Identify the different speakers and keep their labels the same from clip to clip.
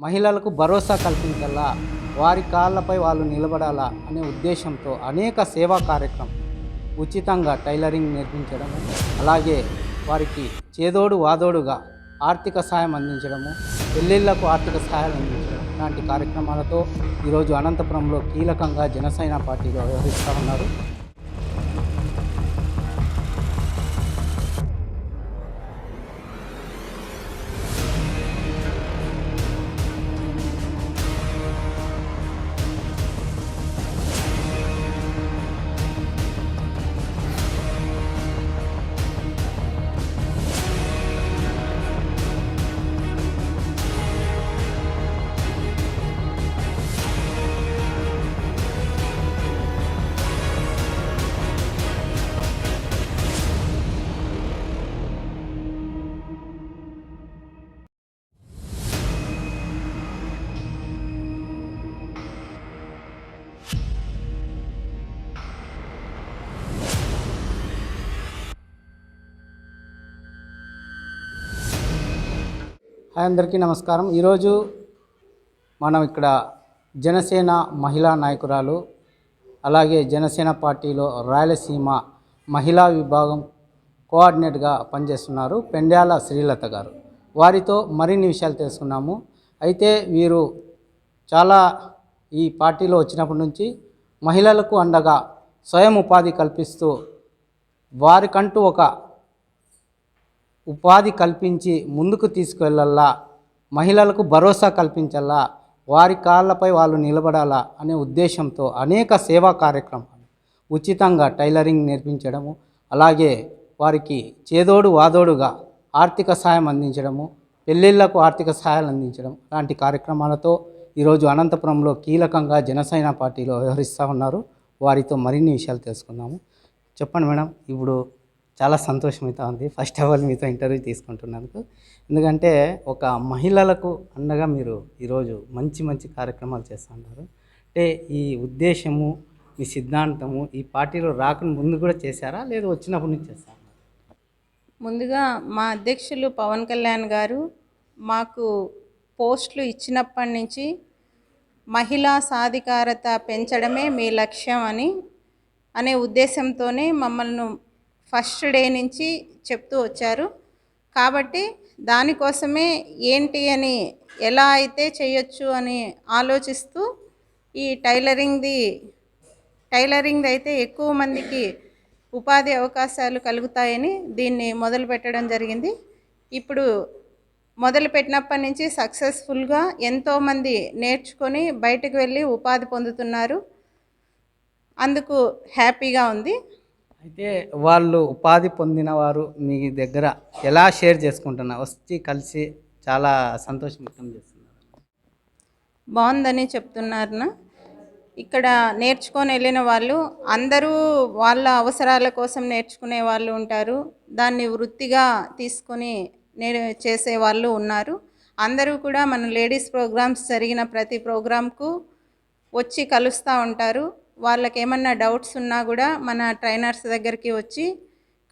Speaker 1: మహిళలకు భరోసా కల్పించాలా? వారి కాళ్ళపై వాళ్ళు నిలబడాలా? అనే ఉద్దేశంతో అనేక సేవా కార్యక్రమం ఉచితంగా టైలరింగ్ నేర్పించడము అలాగే వారికి చేదోడు వాదోడుగా ఆర్థిక సాయం అందించడము పెళ్ళిళ్ళకు ఆర్థిక సహాయం అందించడం లాంటి కార్యక్రమాలతో ఈరోజు అనంతపురంలో కీలకంగా జనసేన పార్టీలో వ్యవహరిస్తూ ఉన్నారు. హాయ్ అందరికీ నమస్కారం. ఈరోజు మనం ఇక్కడ జనసేన మహిళా నాయకురాలు అలాగే జనసేన పార్టీలో రాయలసీమ మహిళా విభాగం కోఆర్డినేట్గా పనిచేస్తున్నారు పెండ్యాల శ్రీలత గారు. వారితో మరిన్ని విషయాలు తెలుసుకున్నాము అయితే వీరు చాలా ఈ పార్టీలో వచ్చినప్పటి నుంచి మహిళలకు అండగా స్వయం ఉపాధి కల్పిస్తూ వారికంటూ ఒక ఉపాధి కల్పించి ముందుకు తీసుకువెళ్ళాలా మహిళలకు భరోసా కల్పించాలా? వారి కాళ్ళపై వాళ్ళు నిలబడాలా? అనే ఉద్దేశంతో అనేక సేవా కార్యక్రమాలు ఉచితంగా టైలరింగ్ నేర్పించడము అలాగే వారికి చేదోడు వాదోడుగా ఆర్థిక సహాయం అందించడము పెళ్ళిళ్ళకు ఆర్థిక సహాయాలు అందించడం లాంటి కార్యక్రమాలతో ఈరోజు అనంతపురంలో కీలకంగా జనసేన పార్టీలో వ్యవహరిస్తూ ఉన్నారు. వారితో మరిన్ని విషయాలు తెలుసుకుందాము. చెప్పండి మేడం ఇప్పుడు చాలా సంతోషం అయితే ఉంది. ఫస్ట్ ఆఫ్ ఆల్ మీతో ఇంటర్వ్యూ తీసుకుంటున్నందుకు. ఎందుకంటే ఒక మహిళలకు అండగా మీరు ఈరోజు మంచి మంచి కార్యక్రమాలు చేస్తున్నారు అంటే ఈ ఉద్దేశము మీ సిద్ధాంతము ఈ పార్టీలో రాకుండా ముందు కూడా చేశారా? లేదు వచ్చినప్పటి నుంచి చేస్తారా
Speaker 2: ముందుగా మా అధ్యక్షులు పవన్ కళ్యాణ్ గారు మాకు పోస్టులు ఇచ్చినప్పటి నుంచి మహిళా సాధికారత పెంచడమే మీ లక్ష్యం అని అనే ఉద్దేశంతోనే మమ్మల్ని ఫస్ట్ డే నుంచి చెప్తూ వచ్చారు. కాబట్టి దానికోసమే ఏంటి అని ఎలా అయితే చేయొచ్చు అని ఆలోచిస్తూ ఈ టైలరింగ్ది టైలరింగ్ అయితే ఎక్కువ మందికి ఉపాధి అవకాశాలు కలుగుతాయని దీన్ని మొదలు పెట్టడం జరిగింది. ఇప్పుడు మొదలు పెట్టినప్పటి నుంచి సక్సెస్ఫుల్గా ఎంతోమంది నేర్చుకొని బయటకు వెళ్ళి ఉపాధి పొందుతున్నారు. అందుకు హ్యాపీగా ఉంది.
Speaker 1: అయితే వాళ్ళు ఉపాధి పొందిన వారు మీ దగ్గర ఎలా షేర్ చేసుకుంటున్నారు? వచ్చి కలిసి చాలా సంతోషం వ్యక్తం చేస్తున్నారు.
Speaker 2: బాగుందని చెప్తున్నారు ఇక్కడ నేర్చుకొని వెళ్ళిన వాళ్ళు అందరూ వాళ్ళ అవసరాల కోసం నేర్చుకునే వాళ్ళు ఉంటారు. దాన్ని వృత్తిగా తీసుకొని నే చేసే వాళ్ళు ఉన్నారు. అందరూ కూడా మన లేడీస్ ప్రోగ్రామ్స్ జరిగిన ప్రతి ప్రోగ్రామ్కు వచ్చి కలుస్తూ ఉంటారు. వాళ్ళకి ఏమన్నా డౌట్స్ ఉన్నా కూడా మన ట్రైనర్స్ దగ్గరికి వచ్చి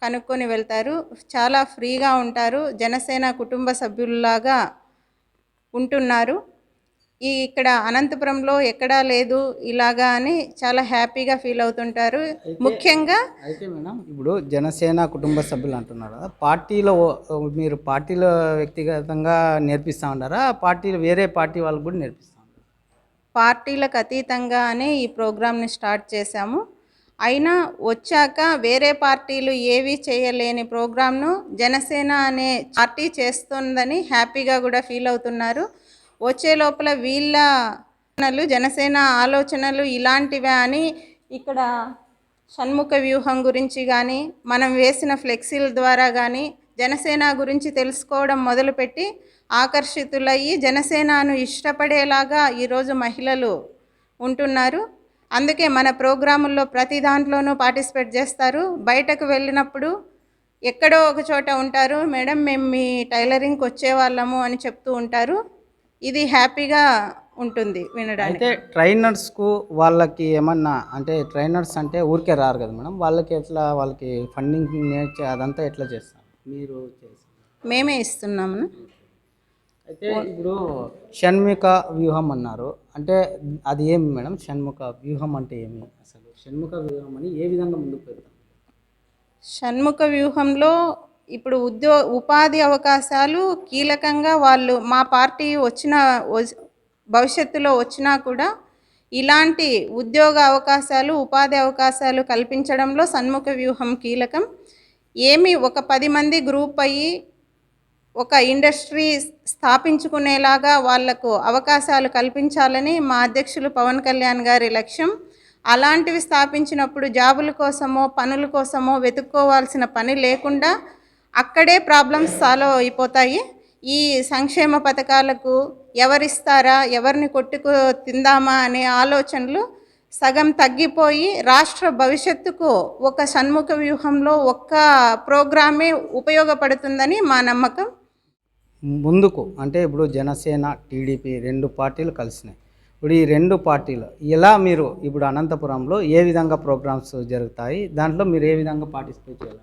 Speaker 2: కనుక్కొని వెళ్తారు. చాలా ఫ్రీగా ఉంటారు. జనసేన కుటుంబ సభ్యుల్లాగా ఉంటున్నారు. ఈ ఇక్కడ అనంతపురంలో ఎక్కడా లేదు ఇలాగా అని చాలా హ్యాపీగా ఫీల్ అవుతుంటారు. ముఖ్యంగా
Speaker 1: అయితే మేడం ఇప్పుడు జనసేన కుటుంబ సభ్యులు అంటున్నారు కదా పార్టీలో మీరు పార్టీలో వ్యక్తిగతంగా నేర్పిస్తూ ఉంటారా పార్టీలో వేరే పార్టీ వాళ్ళకు కూడా నేర్పిస్తూ ఉంటారా
Speaker 2: పార్టీలకు అతీతంగానే ఈ ప్రోగ్రామ్ని స్టార్ట్ చేశాము. అయినా వచ్చాక వేరే పార్టీలు ఏవి చేయలేని ప్రోగ్రామ్ను జనసేన అనే పార్టీ చేస్తుందని హ్యాపీగా కూడా ఫీల్ అవుతున్నారు. వచ్చే లోపల వీళ్ళ ఆలోచనలు, జనసేన ఆలోచనలు ఇలాంటివే అని ఇక్కడ షణ్ముఖ వ్యూహం గురించి కానీ మనం వేసిన ఫ్లెక్సీల ద్వారా కానీ జనసేన గురించి తెలుసుకోవడం మొదలుపెట్టి ఆకర్షితులయ్యి జనసేనను ఇష్టపడేలాగా ఈరోజు మహిళలు ఉంటున్నారు. అందుకే మన ప్రోగ్రాముల్లో ప్రతి దాంట్లోనూ పార్టిసిపేట్ చేస్తారు. బయటకు వెళ్ళినప్పుడు ఎక్కడో ఒక చోట ఉంటారు. మేడం మేము మీ టైలరింగ్కి వచ్చేవాళ్ళము అని చెప్తూ ఉంటారు. ఇది హ్యాపీగా ఉంటుంది వినడానికి.
Speaker 1: అయితే ట్రైనర్స్కు వాళ్ళకి ఏమన్నా అంటే ట్రైనర్స్ అంటే ఊరికే రారు కదా మేడం? వాళ్ళకి ఎట్లా? వాళ్ళకి ఫండింగ్ అదంతా ఎట్లా చేస్తారు? మీరు చేస్తారు
Speaker 2: మేమే ఇస్తున్నాము.
Speaker 1: అయితే ఇప్పుడు షణ్ముఖ వ్యూహం అన్నారు. అంటే అది ఏమి మేడం? షణ్ముఖ వ్యూహం అంటే ఏమి అసలు? షణ్ముఖ వ్యూహం అని ఏ విధంగా ముందుకు వెళ్తాం?
Speaker 2: షణ్ముఖ వ్యూహంలో ఇప్పుడు ఉద్యో ఉపాధి అవకాశాలు కీలకంగా వాళ్ళు మా పార్టీ వచ్చిన వచ్- భవిష్యత్తులో వచ్చినా కూడా ఇలాంటి ఉద్యోగ అవకాశాలు ఉపాధి అవకాశాలు కల్పించడంలో సన్ముఖ వ్యూహం కీలకం. ఏమి ఒక పది మంది గ్రూప్ అయ్యి ఒక ఇండస్ట్రీ స్థాపించుకునేలాగా వాళ్ళకు అవకాశాలు కల్పించాలని మా అధ్యక్షులు పవన్ కళ్యాణ్ గారి లక్ష్యం. అలాంటివి స్థాపించినప్పుడు జాబుల కోసమో పనుల కోసమో వెతుక్కోవాల్సిన పని లేకుండా అక్కడే ప్రాబ్లమ్స్ సాల్వ్ అయిపోతాయి. ఈ సంక్షేమ పథకాలకు ఎవరిస్తారా ఎవరిని కొట్టుకు తిందామా అనే ఆలోచనలు సగం తగ్గిపోయి రాష్ట్ర భవిష్యత్తుకు ఒక షణ్ముఖ వ్యూహంలో ఒక్క ప్రోగ్రామే ఉపయోగపడుతుందని మా నమ్మకం.
Speaker 1: ముందుకు అంటే ఇప్పుడు జనసేన టీడీపీ రెండు పార్టీలు కలిసినాయి. ఇప్పుడు ఈ రెండు పార్టీలు ఎలా మీరు ఇప్పుడు అనంతపురంలో ఏ విధంగా ప్రోగ్రామ్స్ జరుగుతాయి? దాంట్లో మీరు ఏ విధంగా పార్టిసిపేట్ చేయాలి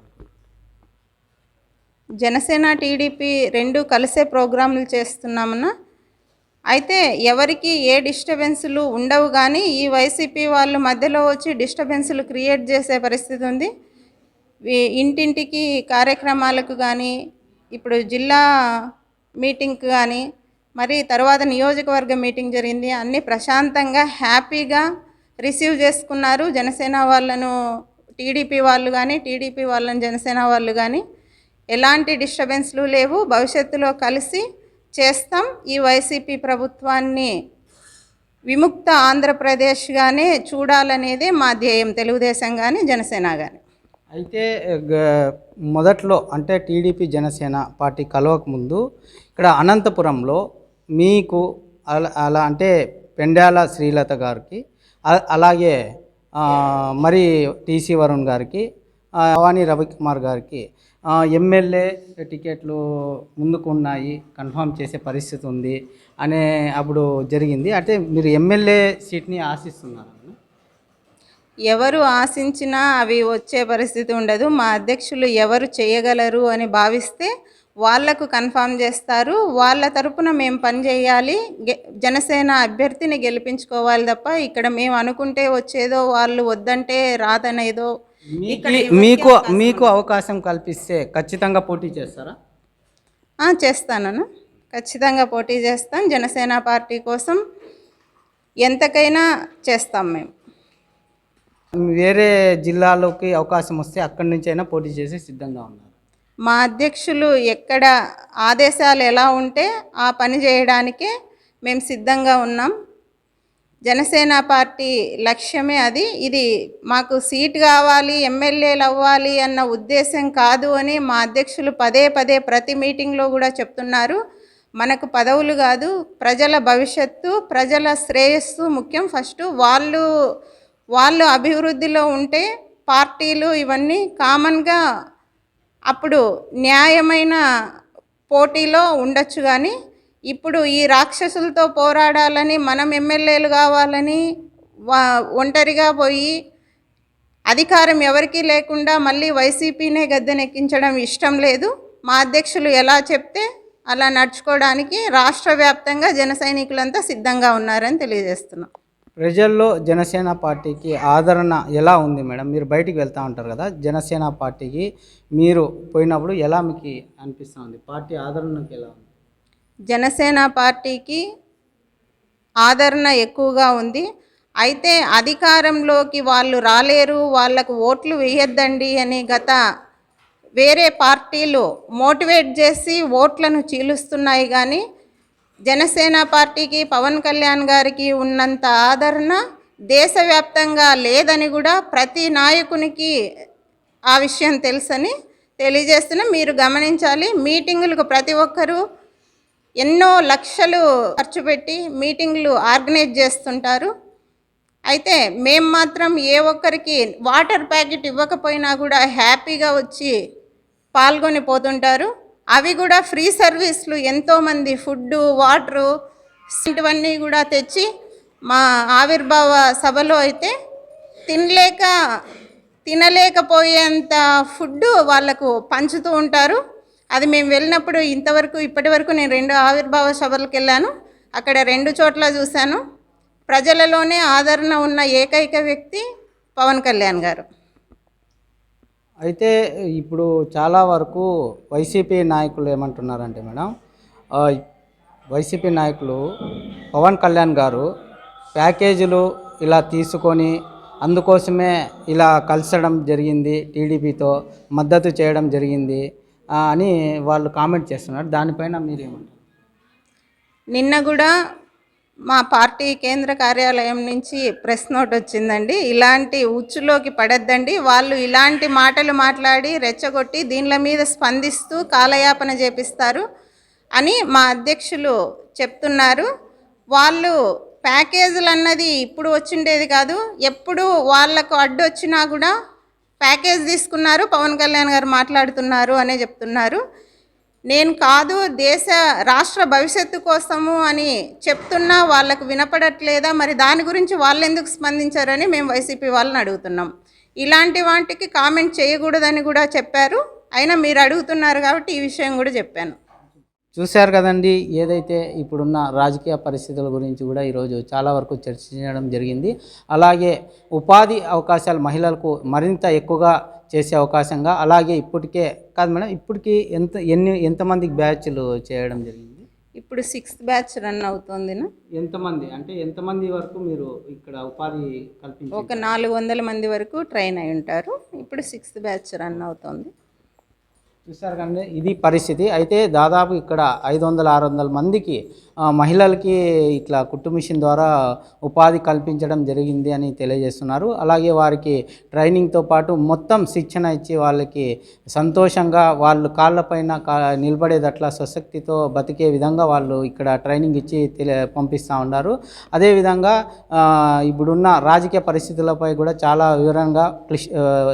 Speaker 2: జనసేన టీడీపీ రెండు కలిసే ప్రోగ్రాంలు చేస్తున్నామన్నా అయితే ఎవరికి ఏ డిస్టర్బెన్సులు ఉండవు కానీ ఈ వైసీపీ వాళ్ళు మధ్యలో వచ్చి డిస్టర్బెన్సులు క్రియేట్ చేసే పరిస్థితి ఉంది. ఇంటింటికి కార్యక్రమాలకు కానీ ఇప్పుడు జిల్లా మీటింగ్కి కానీ మరి తర్వాత నియోజకవర్గ మీటింగ్ జరిగింది. అన్నీ ప్రశాంతంగా హ్యాపీగా రిసీవ్ చేసుకున్నారు జనసేన వాళ్ళను టీడీపీ వాళ్ళు కానీ టీడీపీ వాళ్ళని జనసేన వాళ్ళు కానీ. ఎలాంటి డిస్టర్బెన్స్లు లేవు. భవిష్యత్తులో కలిసి చేస్తాం. ఈ వైసీపీ ప్రభుత్వాన్ని విముక్త ఆంధ్రప్రదేశ్గానే చూడాలనేదే మా ధ్యేయం. తెలుగుదేశం కానీ జనసేన కానీ
Speaker 1: అయితే మొదట్లో అంటే టీడీపీ జనసేన పార్టీ కలవక ముందు ఇక్కడ అనంతపురంలో మీకు అలా అలా అంటే పెండాల శ్రీలత గారికి అలాగే మరి టీసీ వరుణ్ గారికి భవానీ రవికుమార్ గారికి ఎమ్మెల్యే టికెట్లు ముందుకు ఉన్నాయి కన్ఫర్మ్ చేసే పరిస్థితి ఉంది అనే అప్పుడు జరిగింది. అంటే మీరు ఎమ్మెల్యే సీట్ని ఆశిస్తున్నారు?
Speaker 2: ఎవరు ఆశించినా అవి వచ్చే పరిస్థితి ఉండదు. మా అధ్యక్షులు ఎవరు చేయగలరు అని భావిస్తే వాళ్ళకు కన్ఫామ్ చేస్తారు. వాళ్ళ తరపున మేము పనిచేయాలి జనసేన అభ్యర్థిని గెలిపించుకోవాలి తప్ప ఇక్కడ మేము అనుకుంటే వచ్చేదో వాళ్ళు వద్దంటే రాదనేదో
Speaker 1: మీకు మీకు మీకు అవకాశం కల్పిస్తే ఖచ్చితంగా పోటీ చేస్తారా?
Speaker 2: ఆ, చేస్తానను. ఖచ్చితంగా పోటీ చేస్తాం. జనసేన పార్టీ కోసం ఎంతకైనా చేస్తాం మేము.
Speaker 1: వేరే జిల్లాలోకి అవకాశం వస్తే అక్కడి నుంచి అయినా పోటీ చేసి సిద్ధంగా ఉన్నారు.
Speaker 2: మా అధ్యక్షులు ఎక్కడ ఆదేశాలు ఎలా ఉంటే ఆ పని చేయడానికే మేము సిద్ధంగా ఉన్నాం. జనసేన పార్టీ లక్ష్యమే అది. ఇది మాకు సీట్ కావాలి ఎమ్మెల్యేలు అవ్వాలి అన్న ఉద్దేశం కాదు అని మా అధ్యక్షులు పదే పదే ప్రతి మీటింగ్లో కూడా చెప్తున్నారు. మనకు పదవులు కాదు ప్రజల భవిష్యత్తు ప్రజల శ్రేయస్సు ముఖ్యం. ఫస్ట్ వాళ్ళు వాళ్ళు అభివృద్ధిలో ఉంటే పార్టీలు ఇవన్నీ కామన్గా అప్పుడు న్యాయమైన పోటీలో ఉండొచ్చు కానీ ఇప్పుడు ఈ రాక్షసులతో పోరాడాలని మనం ఎమ్మెల్యేలు కావాలని వా ఒంటరిగా పోయి అధికారం ఎవరికీ లేకుండా మళ్ళీ వైసీపీనే గద్దెనెక్కించడం ఇష్టం లేదు. మా అధ్యక్షులు ఎలా చెప్తే అలా నడుచుకోవడానికి రాష్ట్ర వ్యాప్తంగా జన సైనికులంతా సిద్ధంగా ఉన్నారని తెలియజేస్తున్నాం.
Speaker 1: ప్రజల్లో జనసేన పార్టీకి ఆదరణ ఎలా ఉంది మేడం? మీరు బయటికి వెళ్తూ ఉంటారు కదా జనసేన పార్టీకి మీరు పోయినప్పుడు ఎలా మీకు అనిపిస్తూ ఉంది? పార్టీ ఆదరణకి ఎలా ఉంది?
Speaker 2: జనసేన పార్టీకి ఆదరణ ఎక్కువగా ఉంది. అయితే అధికారంలోకి వాళ్ళు రాలేరు వాళ్ళకు ఓట్లు వేయొద్దండి అని గత వేరే పార్టీలు మోటివేట్ చేసి ఓట్లను చీలుస్తున్నాయి కానీ జనసేన పార్టీకి పవన్ కళ్యాణ్ గారికి ఉన్నంత ఆదరణ దేశవ్యాప్తంగా లేదని కూడా ప్రతి నాయకునికి ఆ విషయం తెలుసని తెలియజేస్తున్నా మీరు గమనించాలి. మీటింగులకు ప్రతి ఒక్కరూ ఎన్నో లక్షలు ఖర్చు పెట్టి మీటింగ్లు ఆర్గనైజ్ చేస్తుంటారు. అయితే మేము మాత్రం ఏ ఒక్కరికి వాటర్ ప్యాకెట్ ఇవ్వకపోయినా కూడా హ్యాపీగా వచ్చి పాల్గొని పోతుంటారు. అవి కూడా ఫ్రీ సర్వీస్లు ఎంతోమంది ఫుడ్డు వాటరు ఇటువంటివన్నీ కూడా తెచ్చి మా ఆవిర్భావ సభలో అయితే తినలేక తినలేకపోయేంత ఫుడ్ వాళ్ళకు పంచుతూ ఉంటారు. అది మేము వెళ్ళినప్పుడు ఇంతవరకు ఇప్పటి వరకు నేను రెండు ఆవిర్భావ సభలకు వెళ్ళాను. అక్కడ రెండు చోట్ల చూశాను. ప్రజలలోనే ఆదరణ ఉన్న ఏకైక వ్యక్తి పవన్ కళ్యాణ్ గారు.
Speaker 1: అయితే ఇప్పుడు చాలా వరకు వైసీపీ నాయకులు ఏమంటున్నారంటే మేడం వైసీపీ నాయకులు పవన్ కళ్యాణ్ గారు ప్యాకేజీలు ఇలా తీసుకొని అందుకోసమే ఇలా కలిసడం జరిగింది టీడీపీతో మద్దతు చేయడం జరిగింది అని వాళ్ళు కామెంట్ చేస్తున్నారు. దానిపైన మీరేమంటారు?
Speaker 2: నిన్న కూడా మా పార్టీ కేంద్ర కార్యాలయం నుంచి ప్రెస్ నోట్ వచ్చిందండి. ఇలాంటి ఉచ్చులోకి పడద్దండి. వాళ్ళు ఇలాంటి మాటలు మాట్లాడి రెచ్చగొట్టి దీనిల మీద స్పందిస్తూ కాలయాపన చేపిస్తారు అని మా అధ్యక్షులు చెప్తున్నారు. వాళ్ళు ప్యాకేజీలు అన్నది ఇప్పుడు వచ్చిండేది కాదు. ఎప్పుడు వాళ్ళకు అడ్డు వచ్చినా కూడా ప్యాకేజ్ తీసుకున్నారు. పవన్ కళ్యాణ్ గారు మాట్లాడుతున్నారు అనే చెప్తున్నారు. నేను కాదు దేశ రాష్ట్ర భవిష్యత్తు కోసము అని చెప్తున్నా వాళ్ళకు వినపడట్లేదా? మరి దాని గురించి వాళ్ళు ఎందుకు స్పందించారని మేము వైసీపీ వాళ్ళని అడుగుతున్నాం. ఇలాంటి వాటికి కామెంట్ చేయకూడదని కూడా చెప్పారు. అయినా మీరు అడుగుతున్నారు కాబట్టి ఈ విషయం కూడా చెప్పాను.
Speaker 1: చూశారు కదండి ఏదైతే ఇప్పుడున్న రాజకీయ పరిస్థితుల గురించి కూడా ఈరోజు చాలా వరకు చర్చించడం జరిగింది. అలాగే ఉపాధి అవకాశాలు మహిళలకు మరింత ఎక్కువగా చేసే అవకాశంగా అలాగే ఇప్పటికే కాదు మేడం ఇప్పటికి ఎంత ఎన్ని ఎంతమందికి బ్యాచ్లు చేయడం జరిగింది?
Speaker 2: ఇప్పుడు సిక్స్త్ బ్యాచ్ రన్ అవుతుందినా
Speaker 1: ఎంతమంది? అంటే ఎంతమంది వరకు మీరు ఇక్కడ ఉపాధి కల్పించారు?
Speaker 2: ఒక నాలుగు వందల మంది వరకు ట్రైన్ అయి ఉంటారు. ఇప్పుడు సిక్స్త్ బ్యాచ్ రన్ అవుతుంది.
Speaker 1: చూసారు కానీ ఇది పరిస్థితి. అయితే దాదాపు ఇక్కడ ఐదు వందల ఆరు వందల మందికి మహిళలకి ఇట్లా కుట్టు మిషన్ ద్వారా ఉపాధి కల్పించడం జరిగింది అని తెలియజేస్తున్నారు. అలాగే వారికి ట్రైనింగ్తో పాటు మొత్తం శిక్షణ ఇచ్చి వాళ్ళకి సంతోషంగా వాళ్ళు కాళ్ళపైన కా నిలబడేదట్లా స్వశక్తితో బతికే విధంగా వాళ్ళు ఇక్కడ ట్రైనింగ్ ఇచ్చి తెలి పంపిస్తూ ఉన్నారు. అదేవిధంగా ఇప్పుడున్న రాజకీయ పరిస్థితులపై కూడా చాలా వివరంగా క్లిష్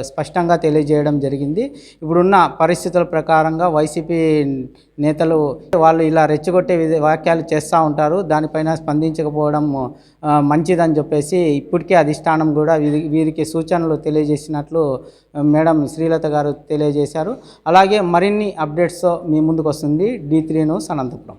Speaker 1: స్పష్టంగా తెలియజేయడం జరిగింది. ఇప్పుడున్న పరిస్థితుల ప్రకారంగా వైసీపీ నేతలు వాళ్ళు ఇలా రెచ్చగొట్టే విధ- చేస్తూ ఉంటారు. దానిపైన స్పందించకపోవడం మంచిదని చెప్పేసి ఇప్పటికే అధిష్టానం కూడా వీరి వీరికి సూచనలు తెలియజేసినట్లు మేడం శ్రీలత గారు తెలియజేశారు. అలాగే మరిన్ని అప్డేట్స్తో మీ ముందుకు వస్తుంది డి త్రీ న్యూస్ అనంతపురం.